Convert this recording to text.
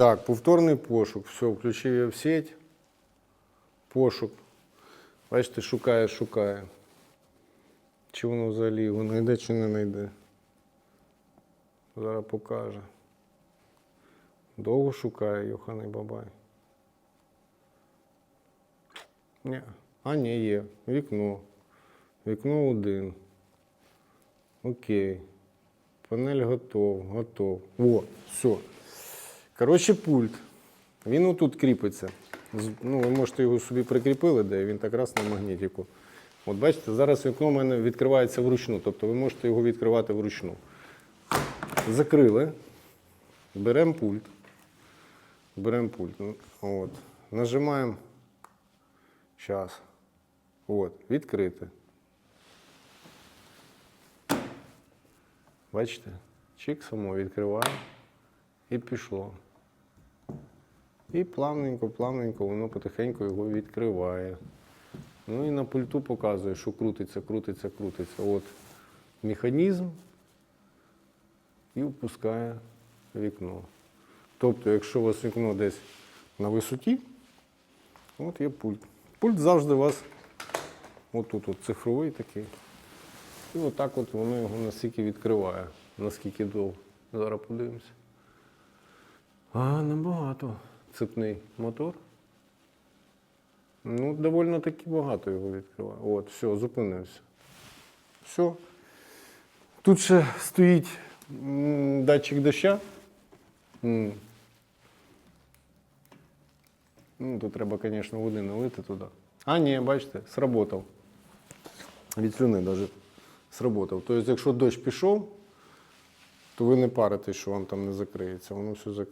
Так, повторний пошук. Все, включив я в сеть. Пошук. Бачите, шукає, шукає. Чи воно взагалі його знайде, чи не знайде. Зараз покаже. Довго шукає Йоханий Бабай. Ні. А, ні, є. Вікно. Вікно один. Окей. Панель готов, готов. О, все. Коротше, пульт. Він отут кріпиться. Ну, ви можете його собі прикріпили, де він так раз на магнітику. От бачите, зараз вікно у мене відкривається вручну, тобто ви можете його відкривати вручну. Закрили, беремо пульт. Беремо пульт. Ну, От. Нажимаємо. Зараз. От, відкрити. Бачите? Чик само відкриває і пішло. І плавненько, плавненько воно потихеньку його відкриває. Ну і на пульту показує, що крутиться, крутиться, крутиться. От механізм і впускає вікно. Тобто, якщо у вас вікно десь на висоті, от є пульт. Пульт завжди у вас отут от цифровий такий. І отак от воно його настільки відкриває, наскільки довго. Зараз подивимося. А, набагато. Цепний мотор. Ну, доволі таки багато його відкриває. От, все, зупинився. Все. Тут ще стоїть датчик доща. Ну, тут треба, звісно, води налити туди. А, ні, бачите, сработав. Від слюни навіть сработав. Тобто, якщо дощ пішов, то ви не паритесь, що вам там не закриється. Воно все закриє.